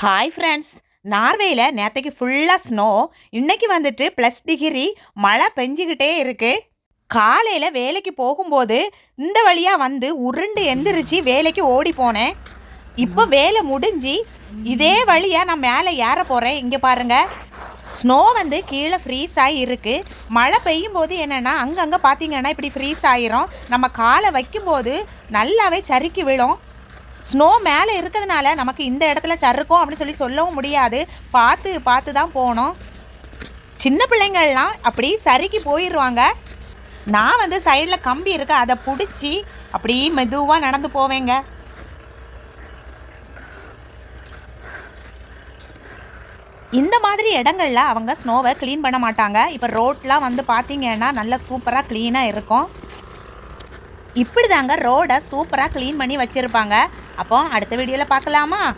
Hi friends நார்வேயில் நேற்றுக்கு ஃபுல்லாக snow இன்றைக்கி வந்துட்டு ப்ளஸ் டிகிரி மழை பெஞ்சிக்கிட்டே இருக்குது காலையில் வேலைக்கு போகும்போது இந்த வழியாக வந்து உருண்டு எந்திரிச்சு வேலைக்கு ஓடி போனேன். இப்போ வேலை முடிஞ்சு இதே வழியாக நான் மேலே ஏற போகிறேன் இங்கே பாருங்கள் ஸ்னோ வந்து கீழே ஃப்ரீஸ் ஆகி இருக்குது மழை பெய்யும் போது என்னென்னா அங்கங்கே பார்த்தீங்கன்னா இப்படி ஃப்ரீஸ் ஆகிரும் நம்ம காலை வைக்கும்போது நல்லாவே சறுக்கி விழும். ஸ்னோ மேலே இருக்கிறதுனால நமக்கு இந்த இடத்துல சறுக்கும் அப்படின்னு சொல்லி சொல்லவும் முடியாது. பார்த்து பார்த்து தான் போகணும். சின்ன பிள்ளைங்கள்லாம் அப்படி சறுக்கி போயிடுவாங்க. நான் வந்து சைடில் கம்பி இருக்கு அதை பிடிச்சி அப்படி மெதுவாக நடந்து போவேங்க. இந்த மாதிரி இடங்கள்ல அவங்க ஸ்னோவை க்ளீன் பண்ண மாட்டாங்க. இப்போ ரோட்லாம் வந்து பார்த்தீங்கன்னா நல்லா சூப்பராக க்ளீனாக இருக்கும். இப்படி தாங்க ரோடை சூப்பராக க்ளீன் பண்ணி வச்சுருப்பாங்க. அப்போ அடுத்த வீடியோவில் பார்க்கலாமா?